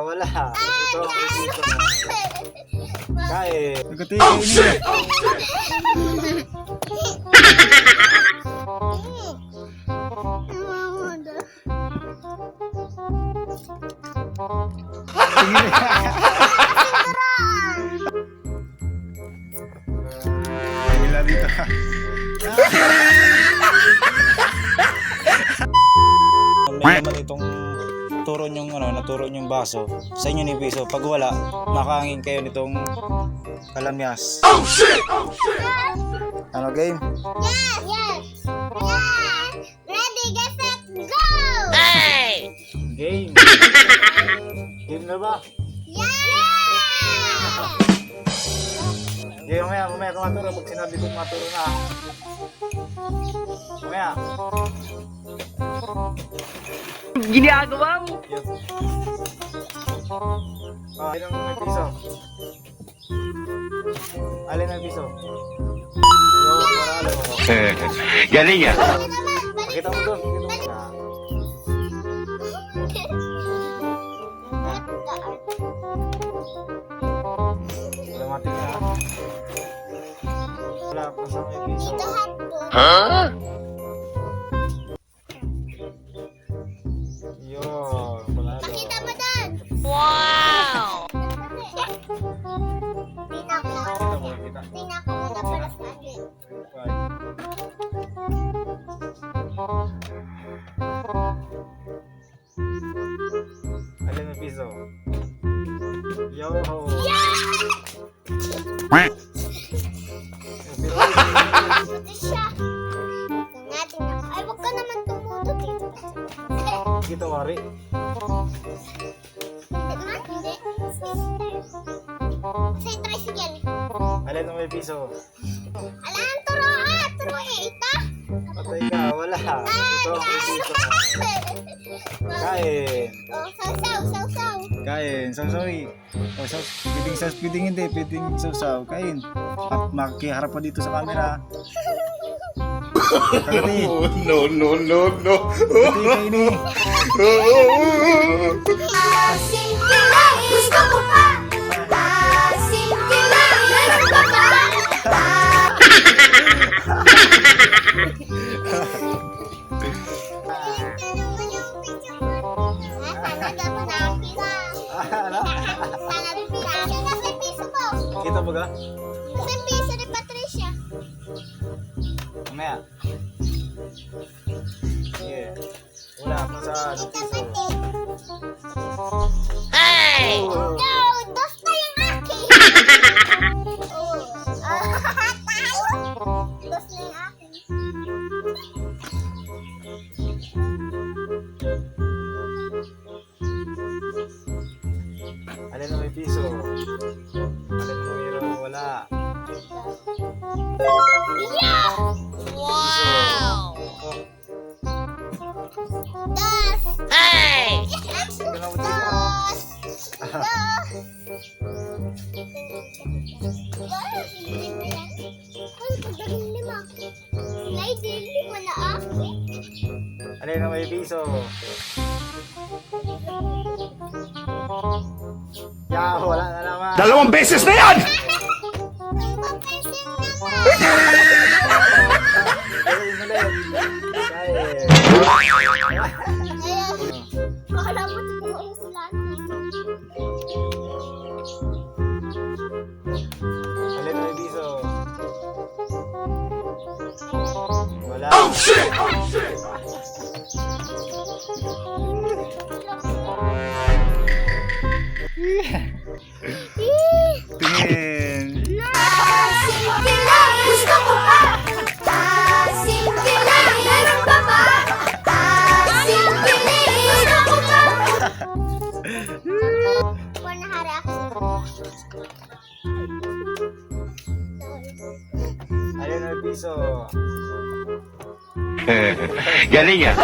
wala. Ito ang dito. Kain. Nagkati kayo niyo. Wala turo yung ano, naturo yung baso. Sa inyo ni piso. Pag wala, makahangin kayo nitong kalamyas. Oh shit! Ano game? Yes! Yes! Yes! Ready, get set, go! Game. game na ba? Yeah! Game mamaya, mamaya kung maturo. Pag sinabi kong maturo na. Mamaya. Ginagawa mo. Yun. Oh, ilang may piso? Alin may piso? Yo, paralo. Galing ah. Ano naman? Pakita mo doon. Huh? Yun, panalo. Kita mo doon. Wow! Tingnan ko. Tingnan ko muna para sa akin. May piso? Yo! Puti Ay, wag ka naman tumuto dito. Kita wari. Hindi. Hindi. Sa tricycle. Alin ang may piso? Alam, turo ah. Turo eh. Ita. Patay ka, wala. Ito ang may piso. Kain. Oh, saw, saw, saw. Kain, saw-sawi. O, saw, pwedeng saw, pwedeng hindi, pwedeng saw-saw. Kain. At makiharap pa dito sa camera. Kagati. No, no, no, no. Kagati kayo ni. Asim ka lang, gusto ko pa. Asim ka lang, meron pa. Ano? Kita mo ka? Mamaya. Yeah. Wala pa sa ano piso. Alin ang may piso? Yeah, wala na naman. Dalawang beses na yan! Wala. Oh shit! Tingin. Simple lang, gusto ko pa. Ah, simple lang, meron pa. Ah, simple lang, gusto ko pa. Ako. May piso? Galing ah.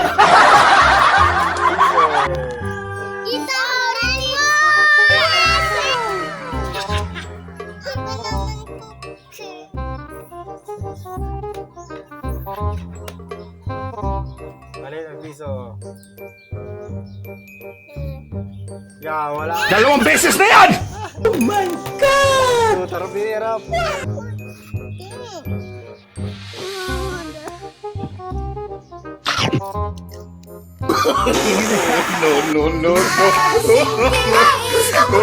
Mo! Alin ang piso? Yeah, wala. Dalawang beses na yan! So, tara, hirap. No, no, no, no. Gusto ko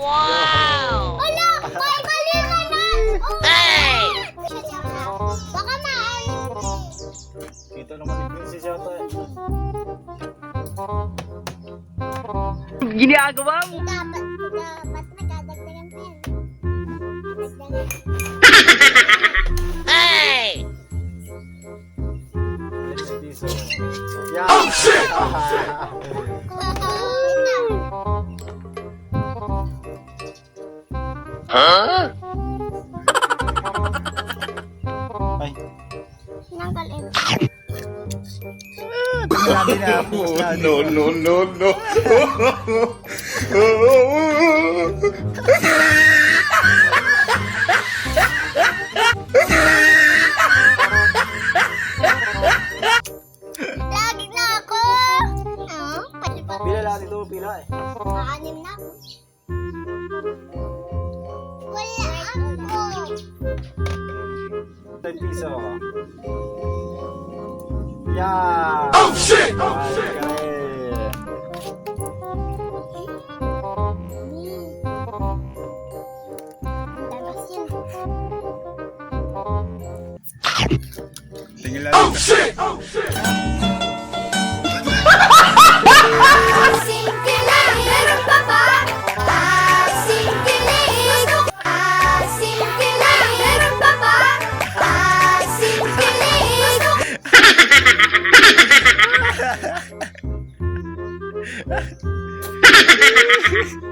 Wow! Wala! May mali ka na! Hey! Baka maalim Kita naman ni Prince si Jota eh. Dapat, dapat nagdadagdagan pa yan. Hey! Alin na may piso. Yeah! Huh? Ay, Nanggal ito. tingnan natin na. Oh, no, no, no, no. Lagi na ako! Ah. Pila lang ito, pila eh. Maanim na ako. Wala ako. May piso ako. Yeah! Oh shit! Ha ha ha ha ha!